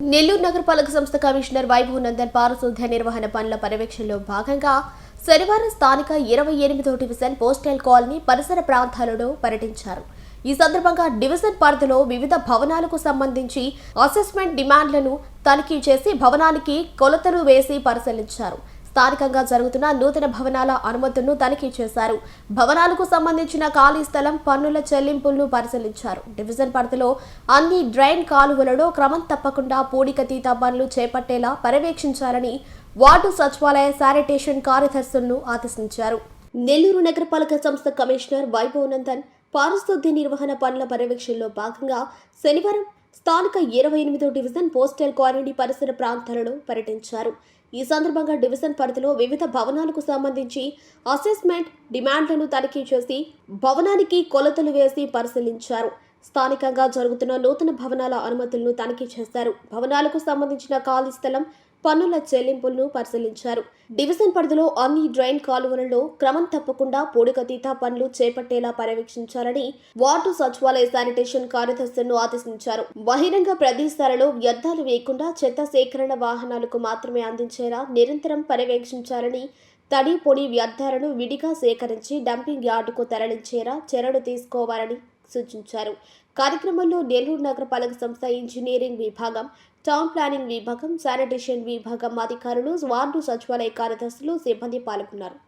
నెల్లూరు నగరపాలక సంస్థ కమిషనర్ వైభవ్ నందన్ పారిశుద్ధ్య నిర్వహణ పనుల పర్యవేక్షణలో భాగంగా శనివారం స్థానిక ఇరవై ఎనిమిదో డివిజన్ పోస్టల్ కాలనీ పరిసర ప్రాంతాలలో పర్యటించారు. ఈ సందర్భంగా డివిజన్ పరిధిలో వివిధ భవనాలకు సంబంధించి అసెస్మెంట్ డిమాండ్లను తనిఖీ చేసి భవనానికి కొలతలు వేసి పరిశీలించారు. స్థానికంగా జరుగుతున్న నూతన భవనాల అనుమతులను తనిఖీ చేశారు. భవనాలకు సంబంధించిన ఖాళీ స్థలం పన్నుల చెల్లింపులను పరిశీలించారు. డివిజన్ పరిధిలో అన్ని డ్రైన్ కాలువలలో క్రమం తప్పకుండా పూడికతీత పనులు చేపట్టేలా పర్యవేక్షించాలని వార్డు సచివాలయ శానిటేషన్ కార్యదర్శులను ఆదేశించారు. నెల్లూరు నగరపాలక సంస్థ కమిషనర్ వైభవ్ నందన్ పారిశుద్ధ్య నిర్వహణ పనుల పర్యవేక్షణలో భాగంగా శనివారం స్థానిక ఇరవై ఎనిమిదో డివిజన్ పోస్టల్ కాలనీ పరిసర ప్రాంతాలలో పర్యటించారు. ఈ సందర్భంగా డివిజన్ పరిధిలో వివిధ భవనాలకు సంబంధించి అసెస్మెంట్ డిమాండ్లను తనిఖీ చేసి భవనానికి కొలతలు వేసి పరిశీలించారు. స్థానికంగా జరుగుతున్న నూతన భవనాల అనుమతులను తనిఖీ చేశారు భవనాలకు సంబంధించిన ఖాళీ స్థలం పన్నుల చెల్లింపులను పరిశీలించారు. డివిజన్ పరిధిలో అన్ని డ్రైన్ కాలువలలో క్రమం తప్పకుండా పూడికతీత పనులు చేపట్టేలా పర్యవేక్షించాలని వార్డు సచివాలయ శానిటేషన్ కార్యదర్శులను ఆదేశించారు. బహిరంగ ప్రదేశాలలో వ్యర్థాలు వేయకుండా చెత్త సేకరణ వాహనాలకు మాత్రమే అందించేలా నిరంతరం పర్యవేక్షించాలని తడి పొడి వ్యర్థాలను విడిగా సేకరించి డంపింగ్ యార్డుకు తరలించేలా చర్యలు తీసుకోవాలని సూచించారు. కార్యక్రమంలో నెల్లూరు నగరపాలక సంస్థ ఇంజనీరింగ్ విభాగం టౌన్ ప్లానింగ్ విభాగం శానిటేషన్ విభాగం అధికారులు వార్డు సచివాలయ కార్యదర్శులు సిబ్బంది పాల్గొన్నారు.